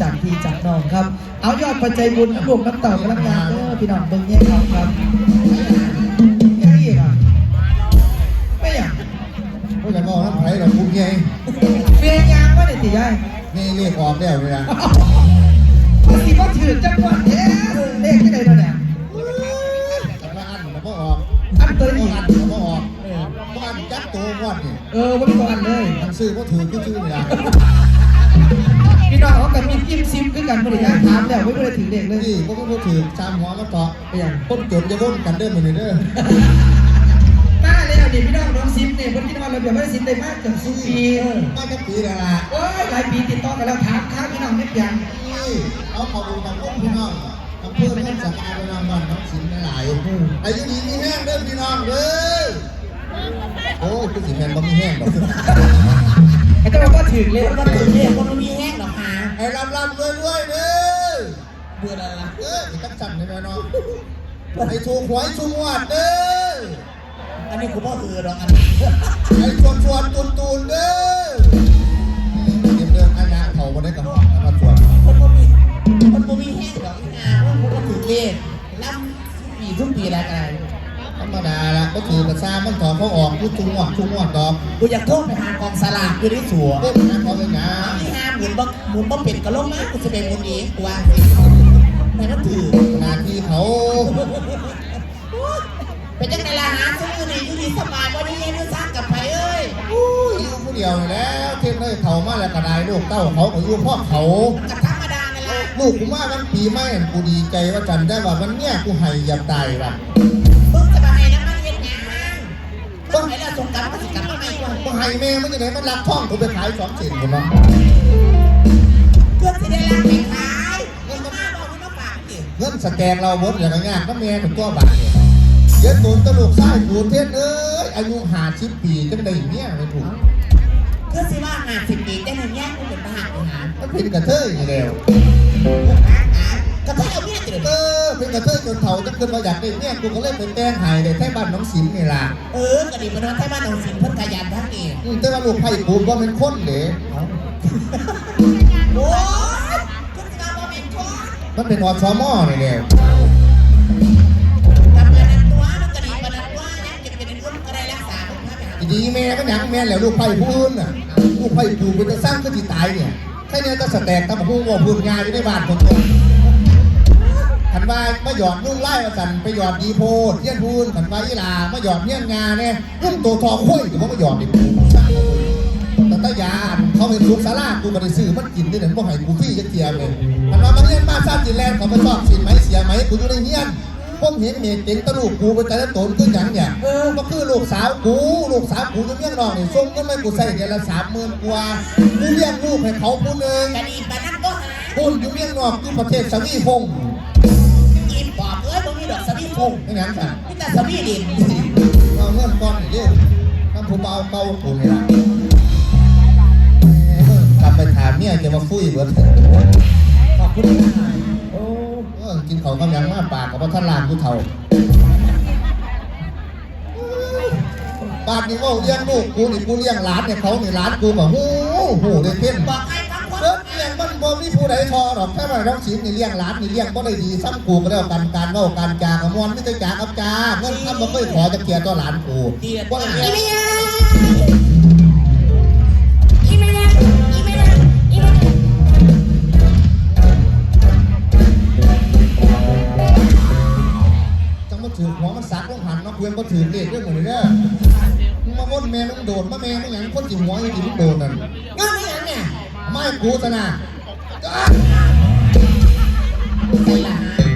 จากพี่จากน้องครับ เอายอดปัจจัยบุญรวมน้ำเต่ากำลังงานเด้อพี่น้องเบิ่งแย่ครับครับยังอีกอะไม่อยากพวกจะมองน้ำไผ่เราพูดไงเมียยางว่าได้สิยายนี่เรียกออกแล้วเลยนะมันสิบ่ถือจังหวัดเด้เลขที่ใดเนาะเนี่ยแต่ว่าอันมันก็ออกอันตัวก็นี้อันมันก็ออกก็อันจับตัวงวดนี่เออวันก่อนเลยทางซื้อก็ถือก็ซื้อเนี่ย พี่น้องเขากับมีจิ้มซิมคือกันบ่ได้ยายถามแล้วไม่ได้ถือเลขเลยนี่ก็ก็ถือจามหัวมาต่อไปยังคนจนจะวนกันเด้อมือนี่เด้อมาแล้วนี่พี่น้องน้องซิมเนี่ยคนที่นอนเราเดี๋ยวไม่ได้ซิมได้มากจากสุปีเออมาจะปีละละโอ้ยหลายปีติดต่อกันแล้วถามข้าวพี่น้องไม่เพียงนี่เอาขอบคุณทางพวกพี่น้องทางเพื่อนท่านสักการพี่น้องบ้านน้องสินหลายอายุดีมีแห้งเด้อพี่น้องเด้อโอ้คือสิแมนบ่มีแห้งดอกไอ้เจ้าก็ถือเลขก็ตื่นเรียกว่ามันมีแห้งหรอกหา ให้รำรำรวยรวยเด้อเบื่ออะไรล่ะเออไอ้กัสั่นได้ไหมน้องไอ้ถูกหวยถูกงวดเด้ออันนี้กูพ่อเอือหรอกอันนี้ไอ้ชวนชวนตูนตูนเด้อเตรียมเดินอาญาเขามาได้กับมาชวนคนบ่มีคนบ่มีแห้งหรอกหาว่ามันก็ตื่นเรียกล่ำปีทุกปีแล้วกัน ธรรมดาละก็ถือกระซ่ามันถอนเขาออกพูดจุงหวดจุงหวดดอกกูอยากโทษไปหากองสลากอยู่ที่สัวเด็กนะเขาเลยนะที่ห้ามหมุนบ่หมุนบ่เป็นกระลงมากูจะเป็นคนเองกูว่าไม่ต้องถือหนาทีเขาเป็นจังไงล่ะหาซื้ออยู่นี่อยู่นี่สบายบ่ได้เงินด้วยสร้างกับไผเอ้ยอยู่ผู้เดียวนี่แหล้วเทียนเลยเขามาแล้วก็ได้ลูกเต้าเขาก็อยู่พ่อเขากับธรรมดานั่นแหละลูกกูมาวันปีใหม่นั่นกูดีใจว่าจันได้ว่ามันเนี่ยกูให้ยับตายว่ะมึงจะ ต้องให้เราส่งกลับมาสิกลับมาใหม่ก่อนกูให้แม่มันจะไหนมันรักท่องกูไปขายสองเศษกูเนาะเพื่อที่ได้ล้างไปขายเงินก็มาบอกคุณมาฝากดิเงินสแกนเราหมดอย่างงานก็แม่ถึงตัวบาทเนี่ยเยอะตุนตลกไส้กูเทศเอ้ยอายุห้าชิปปีจังได้เนี่ยไม่ถูกเพื่อสิว่าห้าสิบปีได้หนึ่งแย่งกูเป็นทหารทหารมันเป็นกระเทยอย่างเดียวก็ถ้าเอาเมียติดเออ เป็นกระเทยจนเฒ่าจนเกินมาอยากได้เนี่ยกูก็เลยเป็นแต้งหายเลยแท่บ้านน้องสิมนี่ล่ะเออกระดิ่งมาโดนไทยบ้านหนองสิงเพิ่นขยันทั้งนี้อืมแต่ว่าลูกไผ่ปูนว่าเป็นคนเด้โอ้ยเพิ่นจะมาเป็นคนมันเป็นอสมอนี่แหละทำงานนั้นตัวมันกระดิ่งมานั้นว่ายังจะเป็นคนก็ได้รักษาผมพาไปหาดีๆแม่ก็หยังแม่แล้วลูกไผ่ปูนน่ะลูกไผ่ปูนเป็นจะสร้างก็ที่ตายเนี่ยแค่เนี้จะสแตกตำหูว่าพูนงานอยู่ในบ้านคนตัว ขันว่ามาหยอดนุ่งไล่มาสั่นไปหยอดดีโพดเยี่ยนพูนขันว่าอีหลามาหยอดเยี่ยนงาเนี่ยนุ่งตัวทองค่อยแต่ว่ามาหยอดดิกูสร้างมาเลยแต่ตายานเขาเป็นลูกสารากูก็ได้ซื้อมันกินได้แต่พวกไห้กูฟรี่จะเทียมเลยขันว่ามาเรียนมาซาจีแลนด์เขาไปชอบสินไหมเสียไหมกูอยู่ในเฮียนพวกเห็นเมียเต็งตะลูกกูไปแต่ละตนคือหยังเนี่ยเออก็คือลูกสาวกูลูกสาวกูจะเลี้ยงน้องนี่ส่งก็ไม่กูใส่เดือนละสามหมื่นกว่ากูเลี้ยงลูกให้เขาผู้หนึ่งกระดิ่งมานั้นก็หาคุณอยู่เมียงนอกอยู่ประเทศสวีพงศ์ พงไม่งั้นค่ะมีแต่สวีดินเอาเงินก้อนนี่เด้อทำผู้เบาเบากูนี่ล่ะกลับไปถามเมียจะมาฟุ้ยเบิดขอบคุณค่ะโอ้เออกินเขาวกำยังมาปากกับว่าท่านลานกูเท่าปากนี่ว่าเลี้ยงลูกกูนี่กูเลี้ยงหลานเนี่ยเขานี่หลานกูแบบหูหูได้เต้นบอกให้ บ่มีผู้ใดทอหรอกแค่ว่าน้องศิลป์นี่เลี้ยงหลานนี่เลี้ยงบ่ได้ดีซ้ำกูก็แล้วกันการเว้าการจากระมวลไม่ได้จากกับจาเงินทำบ่เคยขอจะเกลียร์ต่อหลานกูดีว่าว่าเลี้ยงอีเมียอีเมลอีเมลอีเมลจังมาถือหัวมันสักลงหันเนาะเพื่อนก็ถือเลขเรื่องหมดเลยเด้อมึงมาว่นแม่มึงโดดมาแม่ไมึงหยังคนจิ๋วหัวยู่ที่มึงโดดนั่นงอนไม่ยังเนี่ยไม่กูซะนะใส่ละ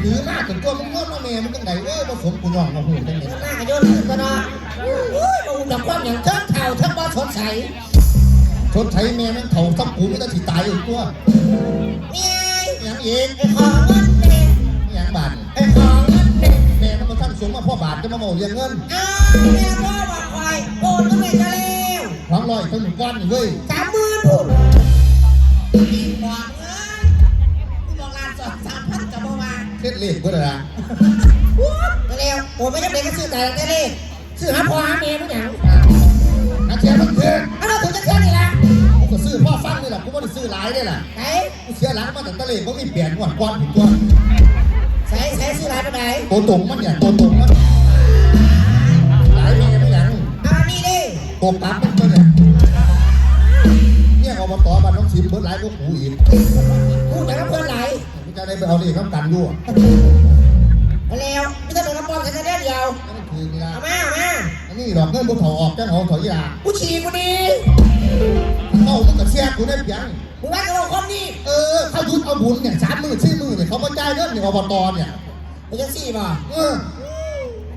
ถือมากจนตัวมึงงดมาแม่มึงจังไดเอ้ยผสมกูย่องมาหูจังไดหน้ากระโยนก็เนาะอุ้ยดูดอกความอย่างเทิงเข่าเทิงบ่สดใสชดใช้แม่มึงเขาทับกูไม่ต้องสิตายอยู่ตัวเมียหยังเอีกไอ้ของเงินเด็กหยังบาดไอ้ของเงินเด็กแม่มันก็ท่านสูงมาพ่อบาทจะมาเมเรียงเงินอ้าวแม่พ่อบอกคอยโอนก็ไม่จะเร็วร้องร้อยตั้งก้อนอยู่เว้ยสามหมื่นถูก ดเลขก็ได้ละเร็วโอนไม่จำเป็นก็ซื้อแต่ละเลขซื้อหาพ่อหาเมียทุกอย่างอาเชียมันเพื่อนเอาเราถึงจะเที่ยวนี่ละกูก็ซื้อพ่อฟังนี่แหละกูไม่ได้ซื้อหลายนี่แหละไหนเสียหลังมาแต่ตะเลก็มีเปลี่ยนก่อนก่อนถึงตัวใส่ใส่ซื้อหลายปานใดตัวตรงมันเนี่ยตัวตรงมันหลายเมย์ไม่ยังเอาอันนี้ดิตัวกลับมันตัวเนี่ยเนี่ยอบตบ้านน้องชิมเบิร์ดหลายก็หูอีกพูดแต่ละเพื่อนไหลกูจะ ได้ไปเอาเลขน้ำกันอยู่เอาแล้วไม่ต้องเป็นกระป๋องกันแค่เดียวนั่นคือนี่ละเอามาเอามาอันนี้ดอกเงินบนเขาออกจังของถอยยากูฉีกกูดีเข้ามึงกับเสียกูได้เพียงมึงว่ากับคนนี้เออเขายุดเอาบุญเนี่ยสามมือสี่มือเนี่ยเขามาจ่ายเงินเนี่ยอบตเนี่ยมึงจะสี่บ่เออ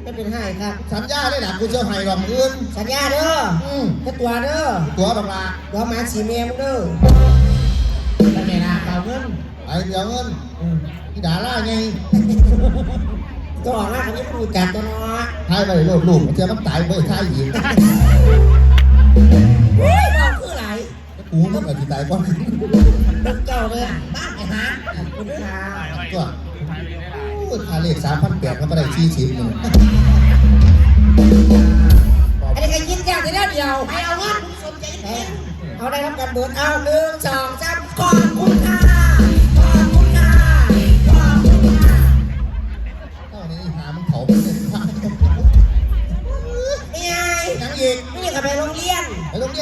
ไม่เป็นให้ครับสัญญาได้หนักกูเชื่อให้ดอกเงินสัญญาเด้ออืมแค่ตัวเด้อตัวดอกลาตัวหมาสีเมียมึงเด้อไม่เป็นไรเอาเงิน ไอ้เดี๋ยวเงินอืมที่ด่าล่าไงตัวออกมาเขาไม่รู้จักตัวเนาะทายไปโลดลูกเจ้ามันตายไปทายอีกเฮ้ยบอกคืออะไรกูมึงอาจจะตายก่อนลูกเจ้าเลยบ้านไอ้ฮะขอบคุณค่ะก็โอ้ยค่าเลขสามพันแปดก็ไม่ได้ชี้ชิมหนึ่งอันนี้ใครกินแก้วเดียวเดียวให้เอาเงินสนใจเองเอาได้รับการเบิดเอาหนึ่งสองสามขอบ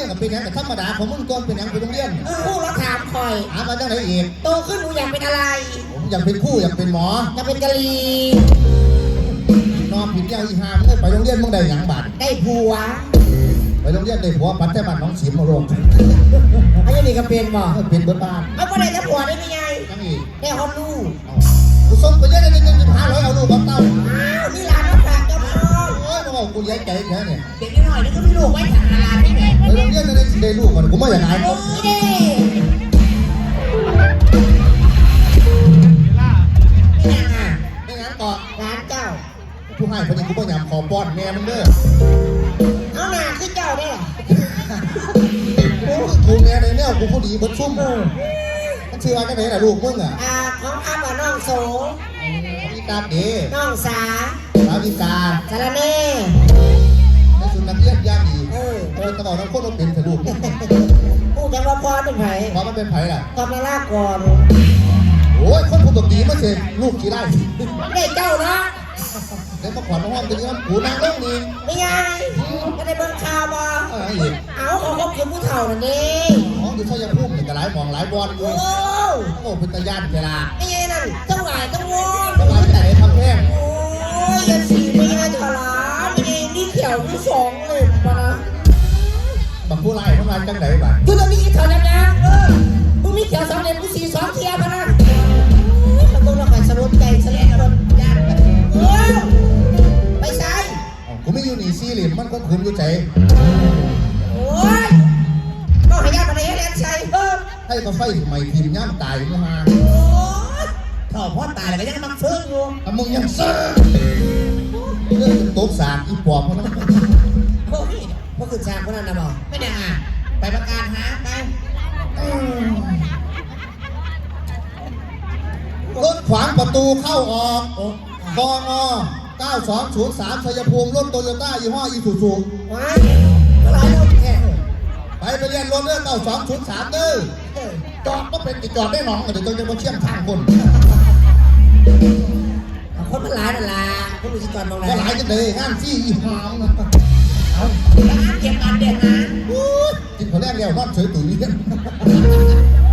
ยนกับเป็นยังแต่ธรรมดาของมึงก่อนเป็นยังเป็นโรงเรียนเออครูเราถามคอยหามาจังไหนอีกโตขึ้นหนูอยากเป็นอะไร ผมอยากเป็นผู้อยากเป็นหมออยากเป็นกะลีนอนผิดยาอีหามงไปโรงเรียนมึงได้หยังบาดได้ผัวไปโรงเรียนได้ผัวปัดแต่บ้านน้องฉิมมาโรงอันนี้นี่ก็เป็นบ่เออเป็นเบิดบ้านเอาก็ได้แต่ผัวได้ไม่ไงยังอีกได้ฮอตลูกเอากูส่งไปเยอะเลยเงินจะหาร้อยเอาลูกบังเต้า กูย้ายใจแค่เนี่ยเด็กนิดหน่อยนี่ก็ไม่รู้ไว้ทางร้านนี่ไงไปโรงเรียนได้ได้ลูกมันกูไม่อยากหายโอ้ยเด้ไม่ยังอะไม่งั้นต่อร้านเจ้าผู้ให้คนนี้กูไม่อยากขอป้อนแม่มึงเด้อเอาหนาขึ้นเจ้าได้หรอโอ้กูแม่ในแนวกูผู้ดีบิดซุ่มมันชื่อว่าจังไหนล่ะลูกมึงอะอ่าของอาบ่าน้องโสมีตาเดน้องสาาวิกาสารเน่ในสุนัขเลี้ยงย่างดีเออเออตลอดทั้งคนเราเป็นเถอะลูกพูดกันว่าพ่อเป็นไผเพราะมันเป็นไผ่ล่ะตอบมาลาก่อนโอ้ยคนปกติมันเสร็จลูกกี่ไร่ไม่ได้เจ้าเนาะเดี๋ยวมาขวัญมาห้อมตัวนี้มันผูนางเรื่องนี้ไม่ไงก็ได้เบิ่งข่าวบ่อะไรอีกเอาเขาก็คือผู้เฒ่านั่นเองอ๋อคือเขายังพุ่มแต่หลายหมองหลายบอลอยู่โอ้โอ้เป็นตาญาติเวลาไม่ไงนั่นต้องหลายต้องวอนสบายใจทำแห้ง โอ้ยยันสีไม่ไงจะลาไม่ไงนี่เขียวที่สองเลยปะนะบักผู้ไล่ทำลายจังไหนบ้างคือตอนนี้เขียวแล้วนะเออมึงมีเขียวสองเดือนมึงสีสองเทียปะนะมันต้องเราไปสรุปใจสรุปรถยากเออไปใส่กูไม่อยู่นี่ซี่เหลี่ยมมันก็ขุนอยู่ใจโอ้ยก็ให้ยากอะไรให้แรงใส่เออให้ก็ไฟใหม่ทีมย่ำตายมาโอ้ยถ้าพ่อตายแล้วก็ยังมักเฟิงอยู่แต่มึงยังเซ่อ เรื่องโต๊ะสากอีปอบเพราะนั้นโอ้ยพวกขึ้นฉากคนนั้นนะบอกไม่ได้อะไปประกาศหาไปรถขวางประตูเข้าออกโอ้กง9203ชัยภูมิรถโตโยต้ายี่ห้ออีซูซูไปไปเรียนรถเรื่อง9203เด้อจอดก็เป็นติดจอดได้หนองเดี๋ยวต้องจะมาเชี่ยงทางคนคนมันหลายนั่นแหละ คนดูสิก่อนมองก็หลายจังเลยงานซี่อีหางนะเอาแล้วงานเก็บงานเด็กนะกินคนแรกแล้วนอนเฉยตุ๋ยนี่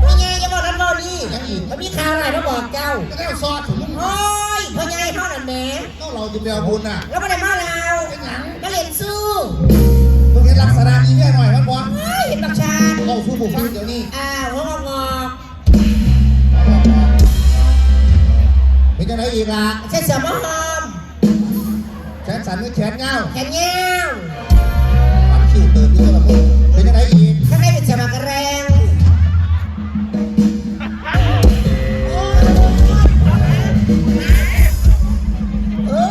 พ่อใหญ่จะบอกนั้นบอกดียังอีกมันมีข่าวอะไรมาบอกเจ้าแล้วซอสถึงมึงโอ้ยพ่อใหญ่เท่านั้นแหมก็เราจะไปเอาบุญน่ะ แล้วไม่ได้มาแล้วมาเล่นสู้ตรงนี้ลักษณะนี้แน่หน่อยมันบอลเฮ้ยเห็นบักชาเข้าสู้บุกเดี๋ยวนี้อ้าวหัวงอกงอกเป็นยังไงอีกล่ะใส่เสื้อมะฮอมแขน สั่นหรือแขนเงาแขนเงี้ยวปัดคิวเติมด้วยแบบเป็นยังไงอีกข้างในเป็นเสื้อมากระแรงโอ้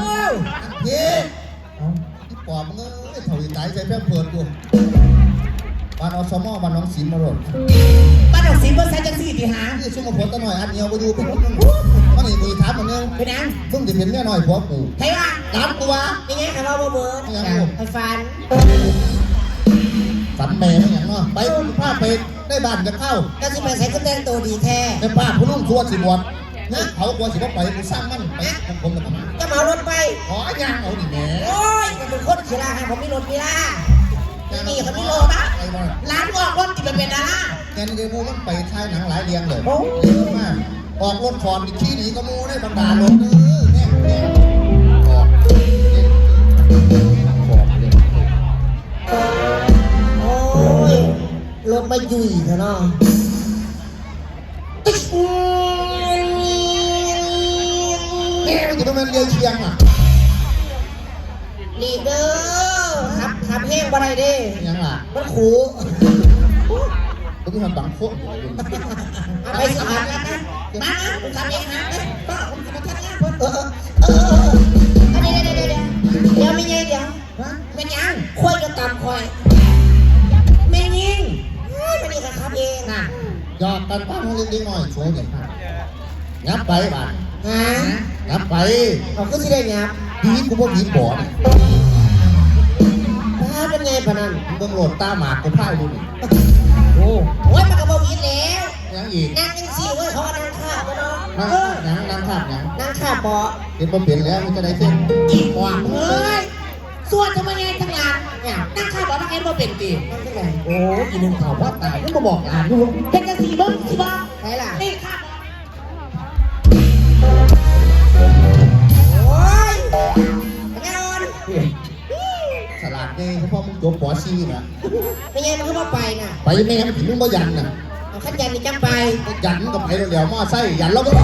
เย้ที่ปอบมึงเอ้ยเถ่าอีตายใจแป้งเปิดอยู่บ้านอสมอบ้านน้องศิลป์มาหลดป้าดอกสีเบอร์ไซจังสี่ดีหานี่ชุ่มมาผลตะหน่อยอันเดียวไปดูเป็น มันนี่มีถามมันนึงเป็นยังมึงจะเป็นแน่หน่อยผัวกูใครว่าร้านกูวะเป็นไงคะเราเบอร์เบอร์ยังอยู่ไฟฟันฟฝันแม่ไม่อย่างเนาะไปผ้าไปได้บ้านจะเข้าก็สิไปใส่ก็แต่งตัวดีแท้ในป้าผู้นุ่งทัวสิบวชนะเขากลัวสิว่าไปกูสร้างมันไปผมผมกับมันจะเหมารถไปขอย่างเอาดิแม่โอ้ยมันเป็นคนขีราให้ผมมีรถมีล่านี่เขามีรถปะร้านออกรถติดเป็นดาราแกนเดมูมันไปถ่ายหนังหลายเรียงเลยเยอะมาก ออกรถคอนอีกที่หนีก็มูได้บรรดาลงเออแน่แน่ออกเล่นออกเล่นโอ้ยรถมายุ่ยเถอะเนาะแม่มันจะต้องเป็นเรียวเชียงอะลีเดอร์ขับขับแห้งบ่ได้เด้ยังล่ะมันขู่ ต้องมีความบังคับเอาไปสิครับนะมาผมทำเองนะป้าผมจะมาทำงานเพิ่นเออเออเออเดี๋ยวเดี๋ยวเดี๋ยวเดี๋ยวเดี๋ยวไม่ไงเดี๋ยวเป็นยังคุยกับตามคอยไม่ยิงไม่นี่ก็ขับเองน่ะยอดกันปั้งเล็กๆหน่อยโชว์เด็กงับไปบ้านฮะงับไปเขาก็สิได้หยับผีกูบ่ผีบอดถ้าเป็นไงปะนั่นเบิ่งโหลดตาหมากกูพ่ายดูนี่ อ้โอ้ยมันก็บ่วิดแล้วยังอีกนั่งจังซี่เว้ยเขาก็นั่งข้าบเนาะนั่งเออนั่งนั่งขาดยังนั่งข้าบเบาะเห็นบ่เปลี่ยนแล้วมันจะได้เส้นอีกว่าเฮ้ยส่วนจะมาไงทั้งหลานเนี่ยนั่งข้าบเบาะนั่งไงบ่เป็นตีนั่งจังไงโอ้อีนึงข่าวว่าตายมันมาบอกอ่านดูเป็นจังซี่เบิ่งสิบ่ไหนล่ะนี่ข้าบโอ้ยเป็นไงอ่อนสลาดไงเพราะมึงจบปอซีนะเป็นไงมันก็บ่ ไปน่ะไปแม่งถึงมึงมายันน่ะเอาขันยันนี่จังไปยันก็ไปเร็วๆมอไซค์ยันแล้วก็ไป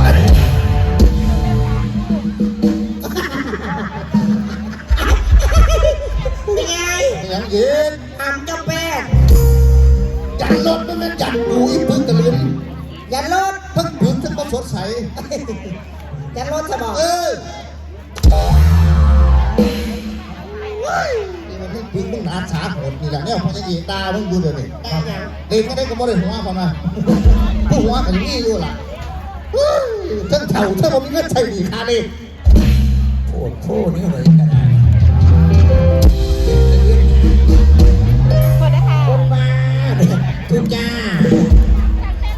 เป็นไงยังเย็นทำเจ้าแป้งยันรถมันยันกูอีพึ่งตะลึงยันรถพึ่งพึ่งทั้งก็สดใสยันรถสมองเออ นี่มันพึ่งพึ่งมึงหนาสาโหดนี่แหละเนี่ยพอจะยีตามึงดูเดี๋ยวนี้ได้ยังเด็กก็ได้ก็บ่ได้หัวพอนะผู้หัวกันนี่อยู่ล่ะทั้งเถ่าทั้งผมก็ใช่ดีค่าดิโคตรโคตรนี่เลยกันคนมาทุกจ้า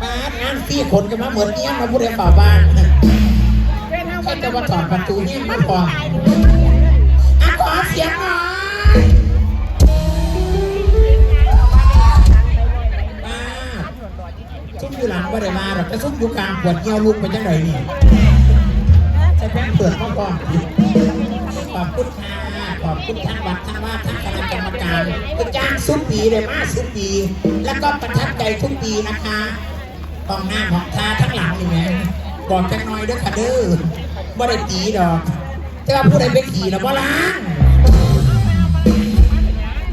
บ้านงานพี่ขนกันมาเหมือนเนี้ยมาพูดเรื่องเปล่าบ้านแค่จะมาถอดประตูนี่มาพอ อยู่หลังว่าได้มาหรอกจะซุ่มอยู่กลางปวดเยี่ยวลูกไปจังไหนนี่ใช้แป้งเปิดมาก่อนขอบคุณค่ะขอบคุณท่านวัดท่านว่าท่านคณะกรรมการก็จ้างซุปปีเลยมาซุปปี แล้วก็ประทับใจทุกปีนะคะห้องหน้าห้องทาทั้งหลังนี่แหม่บอกจังน่อยเด้อค่ะเด้อบ่ได้ตีดอกแต่ว่าผู้ใดไปขี่นะบ่ล้าง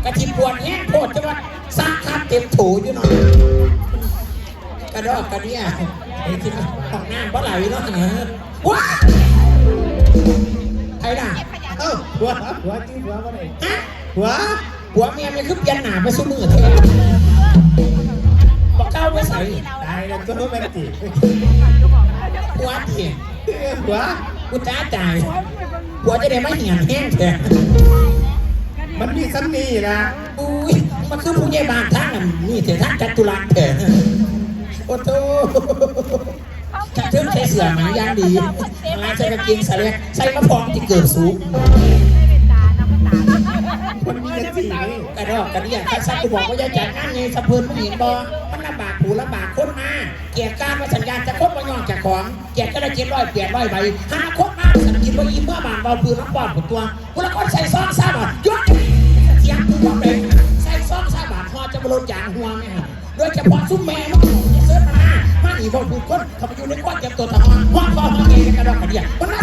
กะทิบปวดแห้งโพดจะว่าซักคับเต็มถูอยู่เนาะ กระดอกกระเดี่ยไอ้ที่ห้องน้ำบ่ไหลเนาะเนอะว้าใครน่ะเอ้าหัวหัวจิ้มหัวมาเลยฮะหัวหัวเมียมันคือเปลี่ยนหนาไปสู้มือเธอบอกเก้าไปใส่ตายแล้วก็ไม่เป็นติหัวเถียงหัวกูจ้าจ่ายหัวจะได้ไม่เหี่ยนแห้งเถอะมันมีสันนี่นะอุ้ยมันคือผู้ใหญ่บ้านทั้งนั้นนี่เถอะทั้งจัตุรัสเถอะ โอ้โหจัดเทิงใช้เสือหนังยางดีลาใส่กางเกงใส่เลยใส่มะพร้าวที่เกิดสูงมันมีสันนี่นี่กระดอกกระเดี่ยข้าซักกูบอกว่าอย่าจัดงานในสะเพินผู้หญิงบอมันลำบากผูลำบากคนมาเกียรติการมาสัญญาจะคบมายองจากของเกียรติก็ได้เจ็ดร้อยเปลี่ยนร้อยใบห้าคบมาสัญญินว่าอีเมื่อบานเบาปืนน้ำปอดผตัวกูละคนใส่ซองซาบะยุดเสียงกูบอกเลยใส่ซองซาบะพอจะบรรลุยางห่วงเนี่ยโดยเฉพาะซุ้มแม่ คนเขาต้อนเจ็บตัวทำมาว่าพอมาเองกระดอกกระเดี่ยมันน่า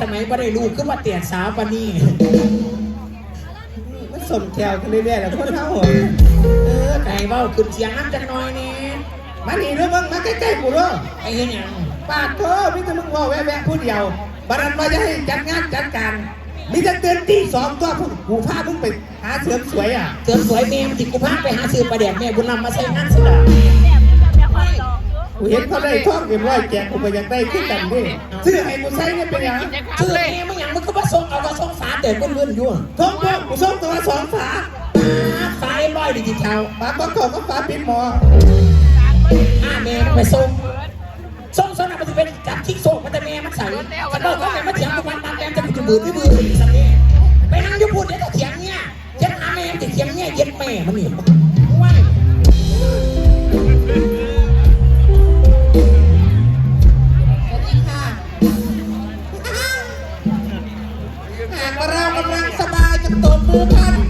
สมัยไม่ได้ลูกก็มาเตียสาวปานี่มันสมแก้วกันเรื่อยๆแล้วคนเท่าเออไก่เบ้าขึ้นเสียงน้ำจังน่อยนี่มาหนีด้อมึงมาใกล้ๆกูด้อไอ้เหี้ยปากเธอมีแต่มึงว่าแวะๆผู้เดียวบัดนั้นมาจะให้จัดงานจัดการมีแต่เตือนตีสองตัวพวกกูพามึงไปหาเสริมสวยอะเกิดสวยแม่มติกูพาไปหาซื้อปลาแดกแม่บุญนำมาใส่งานสิล่ะ กูเห็นเขาได้ท่องเอ็มร้อยแจกกูไปอยากได้ขึ้นกันดิซื้อให้กูใส่เนี่ยเป็นหยังชื่อแม่มึงหยังมึงก็มาส่งเอากระส่งฝาเด็กเพื่อนๆอยู่ท่องพวกกูส่งตัวละสองฝาฝาเอ็มร้อยดิจิทัลฝาประกอบก็ฝาปิดหมออ่าแม่มึงไปส่งส่งส่งน่ะมันจะเป็นจับทิ้งส่งมันจะแม่มันใส่ฉันบอกว่าแม่มาเถียงกูมันตามแม่จะกูจะมือที่มือสันนี่ไปนั่งอยู่พูดเดี๋ยวจะเถียงเนี่ยฉันหาแม่จะเถียงเนี่ยเย็ดแม่มันนี่ ตบมือพัน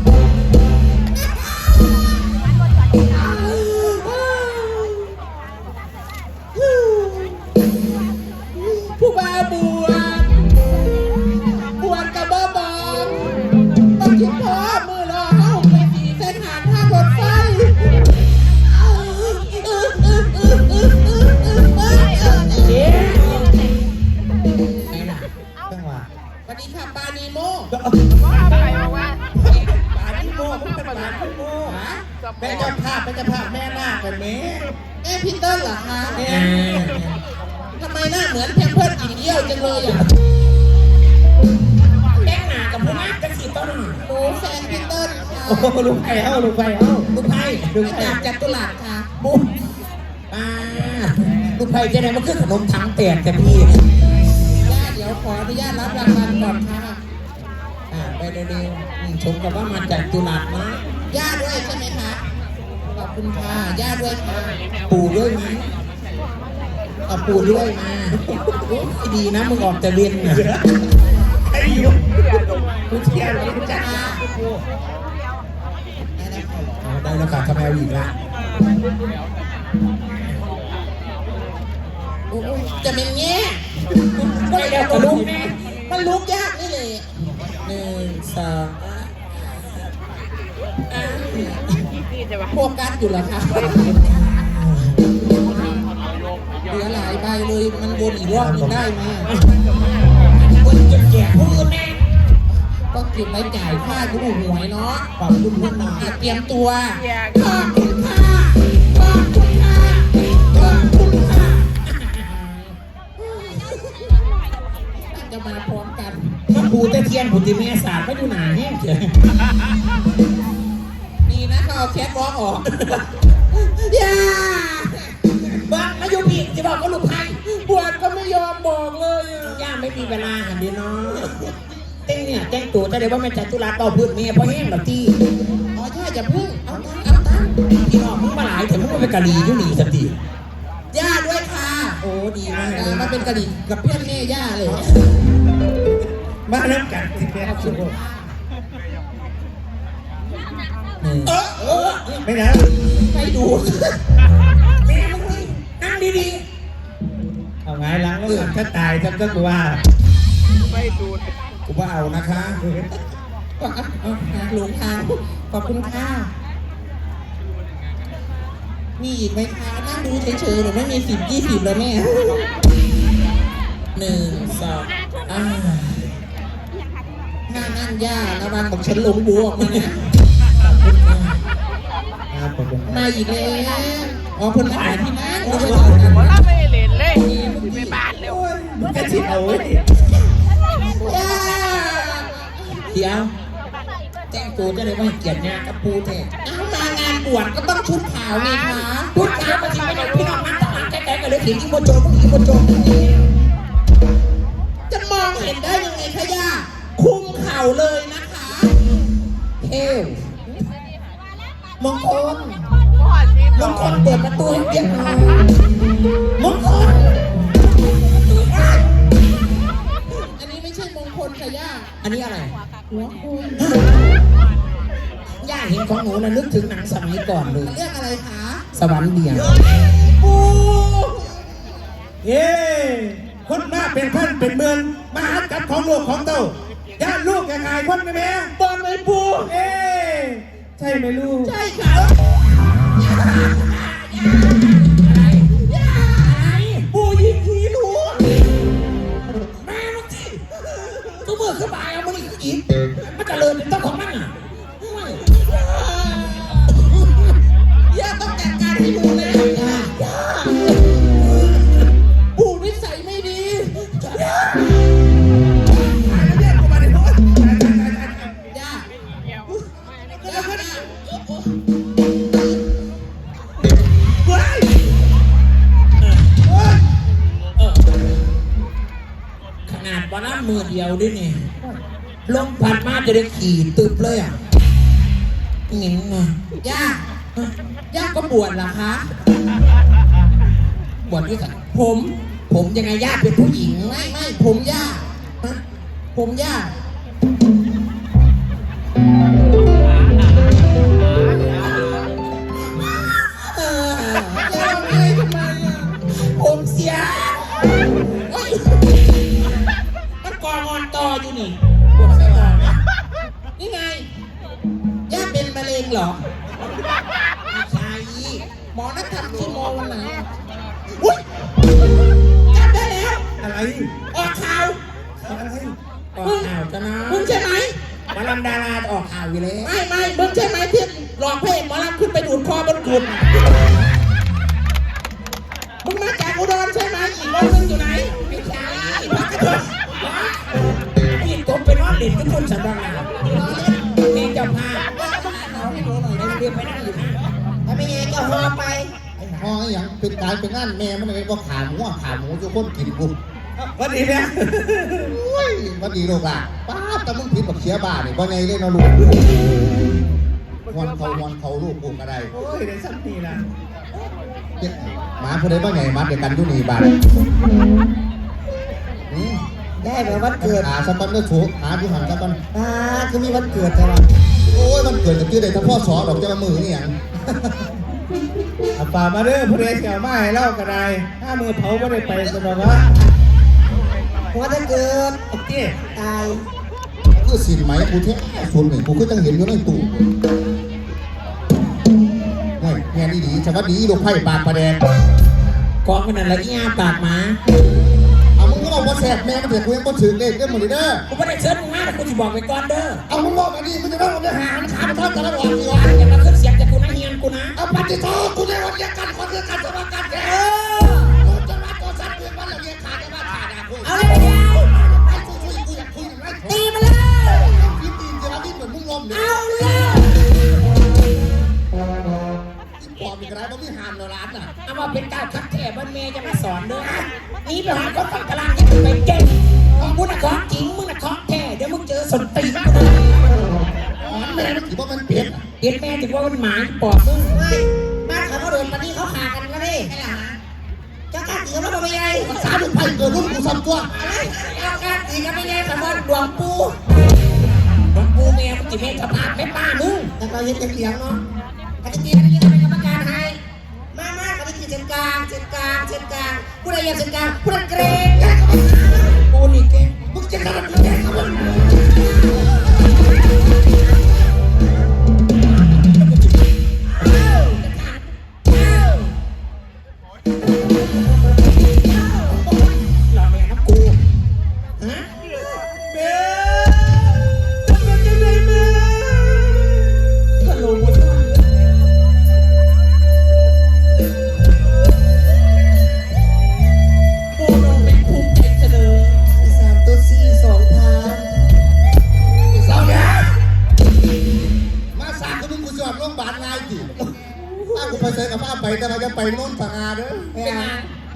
ถังแตกแต่พี่ เดี๋ยวขออนุญาตรับรางวัลก่อนค่ะอ่าไปเร็วๆอืมชมกับว่ามาจากตุลาดนะย่าด้วยใช่ไหมคะขอบคุณค่ะย่าด้วยค่ะปู่ด้วยไหมเอาปู่ด้วยมาโอ้ยดีนะมึงออกแต่เรียนเนี่ยไอ้ยุกูเทียนกูจ้าเอาได้แล้วค่ะทำไมเอาอีกละ จะเป็นแง่ได้แล้วกับลูกแม่มันลุกยากนี่เลยหนึ่งสองอะโฟกัสอยู่เหรอคะเหลือหลายใบเลย มันวนอีกรอบหนึงได้ไหมคนจะแจกผู้อื่นแน่ก็เก็บไว้จ่ายค่าดูหวยเนาะขอบคุณพี่นาเตรียมตัวขอบคุณค่ะ มาพร้อมกันถ้าปู่ตะเทียนปู่ติแม่สาดไม่ดูหนาแห้งเฉยดีนะเขาเอาแคทวอล์กออกย่าบ้านมาอยู่พี่จะบอกว่าลูกไผ่บวชก็ไม่ยอมบอกเลยอะย่าไม่มีเวลาหันดีเนาะเต้งเนี่ยแจ้งตัวจะได้ว่าแม่จัตุรัสต่อพื้นเมียเพราะแห้งแบบที่อ๋อใช่อย่าพึ่งเอาตั้งเอาตั้งพี่น้องมึงมาหลายแต่มึงมาเป็นกะหรี่อยู่นี่สักทีย่าด้วยค่ะ โอ้ดีมากเอเลอยมาเป็นกระดิ่งกับเพื่อนแม่ย่าเลย มาเริ่มกันสิแม่สุดเออเออไม่นะไปดูแม่มึงนี่นั่งดีเอาไงล้างแล้วกันถ้าตายฉันก็กลัวๆกูว่าเอานะคะเอาเอาเอาหลงทางขอบคุณค่ะ มีอีกไหมคะนั่งดูเฉยๆหรือไม่มีสิบยี่สิบแล้วแม่หนึ่งสองอ่าหน้านั่งย่าระวังบอกฉันหลงบัวออกมาเนี่ยครับผมมาอีกแล้วอ๋อเพิ่นมาหาที่นั่งแล้วไปผมรับไม่เล่นเลยไปบ้านเร็วมันก็สิเอาไว้ย่าเดี๋ยวแจ้งตัวจะได้ว่าให้เกียรติงานกับปูแท้เอามางานบวชก็ต้องชุดขาวไงคะ พูดช้ามาทีไม่ได้พี่น้องนั่งต่างใกล้ๆกันเลยถียงอีโมโจพวกอีโมโจพวกนี้จะมองเห็นได้ยังไงคะย่าคุมเข่าเลยนะคะเอวมงคลมงคลเปิดประตูให้เกียรติหน่อยมงคลอันนี้ไม่ใช่มงคลค่ะย่าอันนี้อะไรหัวคุมย่าเห็นของหนูนะนึกถึงหนังสมัยก่อนเลยเรียกอะไรคะ สวรรค์เบี่ยงปูเย้คนมาเป็นพันเป็นหมื่นมาหาจับของลูกของเต้าญาติลูกแกกายคนไหมแม่บอลเลยปูเอ้ใช่ไหมลูก ใช่ค่ะ วด้วยนี่ลมพัดมาจะได้ขี่ตึบเลยอะหงิงไงย่าย่าก็บวชเหรอคะบวชด้วยกันผม ผมยังไงญาติเป็นผู้หญิงไม่ไม่ผมย่าฮะผมย่า หมอนัดทำคีโมวันไหนอุ้ยจับได้แล้ว อะไรออกข่าวอะไรออกข่าวจะนะมึงใช่ไหมหมาลำดาราออกข่าวอยู่แล้วไม่ไม่มึงใช่ไหมที่หลอกพระเอกหมอลำขึ้นไปดูดคอบนกุดมึงมาจากอุดรใช่ไหมอีกคนนึงอยู่ไหนไม่ใช่พักกระโดดพี่ตบไปนอนเล่นทุกคนสันดานเมย์เจ้าภาพเอาให้ดูหน่อยได้เรียกไปนั่งอยู่นะ ถ้าไม่งั้นก็หอไปห้องอย่างเป็นการเป็นงานแม่มันเลยว่าขาหมูอะขาหมูทุกคนกินกูวันนี้เนี่ยอุ้ยวันดีลูกอะป้าบแต่มึงผิดแบบเสียบ้านี่ว่าไงเล่นเอาลูกวันเขาวันเขาลูกกูก็ได้โอ้ยได้สักทีนะเจ็ดหมาผู้ใดว่าไงมาเดียวกันอยู่นี่บ้านอืมได้แบบวันเกิดหาสักวันก็โฉหาที่หันสักวันอ่าคือมีวันเกิดใช่ไหมโอ้ยมันเกิดกับชื่อใดถ้าพ่อสอนดอกจะมามือนี่อย่าง อาป่ามาเด้อผู้ใดเกี่ยวมาให้เล่าก็ได้ถ้ามือเผาไม่ได้ไปสนองวะหัวจะเกิดโอเคตายคือสินไหมกูเท่ส่วนหนึ่งกูก็ต้องเห็นอยู่ในตู้เฮ้ยแง่นี่ดีสวัสดีลูกไผ่ปากประแดงกองขนาดไรอีอาปากหมาเอามึงก็บอกว่าแสบแม่มันเถอะกูยังบ่ถึงเลขเรื่องหมดเลยเด้อกูไม่ได้เชิญมึงมาแต่กูจะบอกไปก่อนเด้อเอามึงบอกอันนี้มึงจะต้องเอาไปหามันขามันทอดกันแล้วหรอดีวะ กูนะเอาปฏิโทษกูได้วันเดียวกันคนเดียวกันสมัครกันเด้อกูจะมาตัวสัตว์เรียนวันละเรียนขาดจะมาขาดอะกูเอาเลยเดียวไอ้กูช่วยกูอยากคุยอย่างไรตีมาเลยพี่ตีนจะมาที่เหมือนมึงลมเนี่ยเอาเลยปอบอีกไรเพราะพี่หามเราร้านอะเอามาเป็นกาวคักแท้บ้านเมย์จะมาสอนด้อหนี่ไปหาคนฝั่งตลาดยังไปเก่งมึงน่ะของจริงมึงน่ะของแท้เดี๋ยวมึงเจอสนตีนกูนะ มันแม่มันถือว่ามันเปลี่ยนเห็นแม่ถึงว่ามันหมายปอบมึงไม่บ้านเขาโดนปนี้เขาขากันก็ได้ไงล่ะเจ้าข้าตีกันแล้วเป็นไงสาดุไผ่เกิดรุ่นกูซ้ำตัวเจ้าข้าตีกันเป็นไงสมบัติดวงปูหลวงปู่แม่มึงจะแม่สภาพแม่ป้ามึงแต่เราเห็นแต่เสียงเนาะกติกาที่เขาเป็นกรรมการให้มามากกติกาเส้นกลางเส้นกลางเส้นกลางผู้ใดอยากเส้นกลางผู้นั้นเกรงกูนี่เก่งมึงจะทำอะไรกันครับห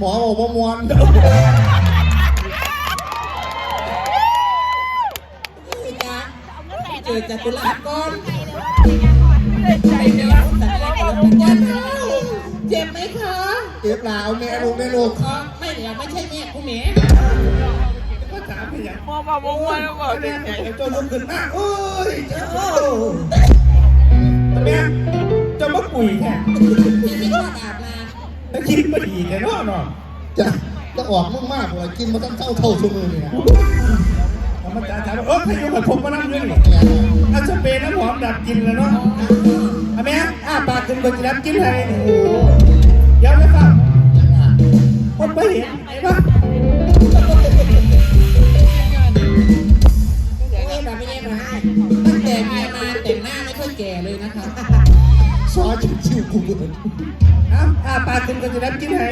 มอบอกว่ามวนเจอจากกุหลาก่อนใจเดียวแต่กับมันยันเจ็บไหมคะเก็บลาเอาแม่ลูกแม่ลูกไม่เดี๋ยวไม่ใช่แม่กูแม่ก็ถามไปอย่างมองมาบอกว่าแล้วบอกแม่ใหญ่เจ้าลุกขึ้นมาโอ้ยโอ้แม่เจ้ามาปุ๋ยแท้ กินมาดีแกเนาะเนาะจะจะออกมึงมากเลยกินมาตั้งเท่าเท่าชั่วโมงนี่นะเอามาจ่ายถามว่าเออพายุกับผมมานั่งด้วยนี่เนี่ยอันสเปรย์น้ำหอมดับกลินแล้วเนาะเอาแม่ไอ้อ้าปากขึ้นคนจะรับกินให้โอ้โหเดี๋ยวนะครับคนไม่เห็น ชิวชิวกูเบิดอ้าอ้าปากขึ้นคนจะรับกินให้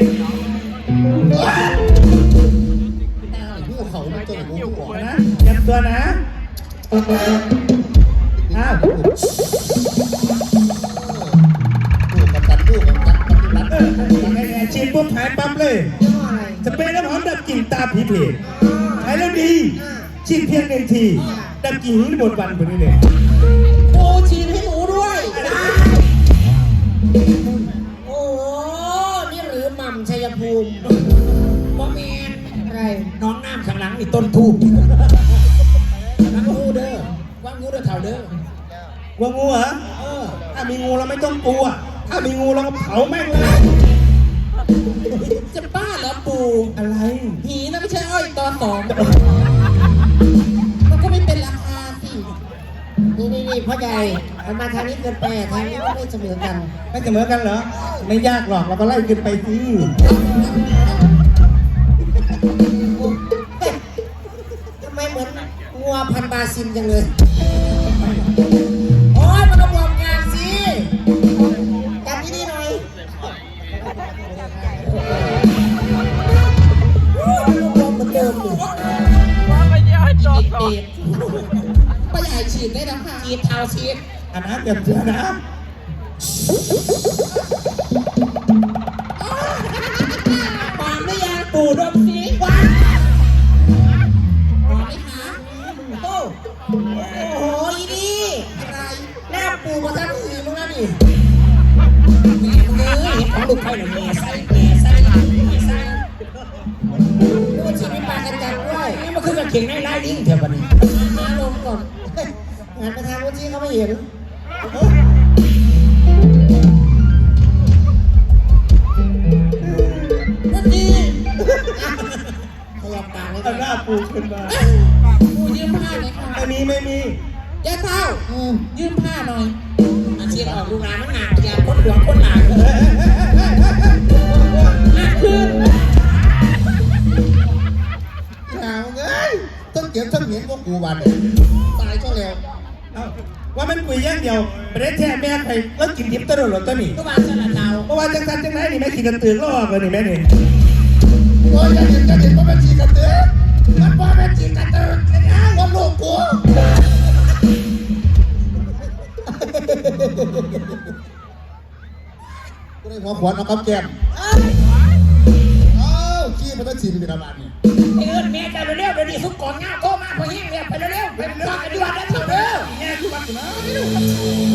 ผู้เขาไม่ตัวหนูผู้บอกนะเตรียมตัวนะอ้าวผู้กับตันผู้กับตันปฏิบัติเออยังไงไงฉีดปุ๊บหายปั๊บเลย จะเป็นน้ำหอมดับกลิ่นตาผีเพจใช้แล้วดีฉีดเพียงหนึ่งทีดับกลิ่นหมดวันคนนี้เลยโอ้ฉีดให้หนู มิบ่แมนอะไรน้องน้ำข้างหลังนี่ต้นทูบนักงูเด้อว่างูเด้อเถ่าเด้อกลัวงูเหรอเออถ้ามีงูเราไม่ต้องกลัว ถ้ามีงูเราก็เผาแม่งเลยจะบ้าเหรอปู่อะไร ผีนะไม่ใช่อ้อยตอนสอง พ่อใหญ่มันมาทางนี้เกินไปทางนี้มันไม่เสมอกัน ไม่เสมอกันเหรอ ไม่ยากหรอกเราก็ไล่ขึ้นไปสิทำไมเหมือนงัวพันบาซินจังเลย โอ้ยมันก็บอกงานสิจับที่นี่หน่อยรวมเหมือนเดิมอยู่ว่าไปเยี่ย ฉีดได้แล้วค่ะฉีดเท้าฉีดอันนั้นเตรียมตัวนะ วุ้นที่เขาไม่เห็นนั่นดีขยับปากเลยเอาหน้าปูขึ้นมาปู่ยืมผ้าหน่อยค่ะไม่มีไม่มียายเท้ายืมผ้าหน่อยอาเชียนออกดูงานมันหนักอย่าคนหลวงคนหลังหนักขึ้นหนาวเอ้ยต้องเก็บทั้งเหม็นพวกกูวันเนี่ยตายก็แล้วเอา ว่ามันกุยอย่างเดียวประเทศแท้แม่ใครแล้วกินดิบตลอดหรอตัวนี้ก็มาสลัดเตาเพราะว่าจังสันจังไรนี่แม่ขี่กันตื่นก็ออกเลยนี่แม่นี่โอ้ยจะเห็นจะเห็นว่าเป็นชีกระเตือมันว่าเป็นชีกระเตือว่าลูกกูกูได้หัวขวานเอากับแก้มเอ้าขี้มันต้องชินเป็นอะไรเนี่ยเออแม่จะเร็วๆเดี๋ยวนี้สุกก่อนงาโทรมาพอแห้งเนี่ยไปเร็วๆไปเร็วๆไปดีกว่าแล้วเถอะเด้อแม่คือบักนะ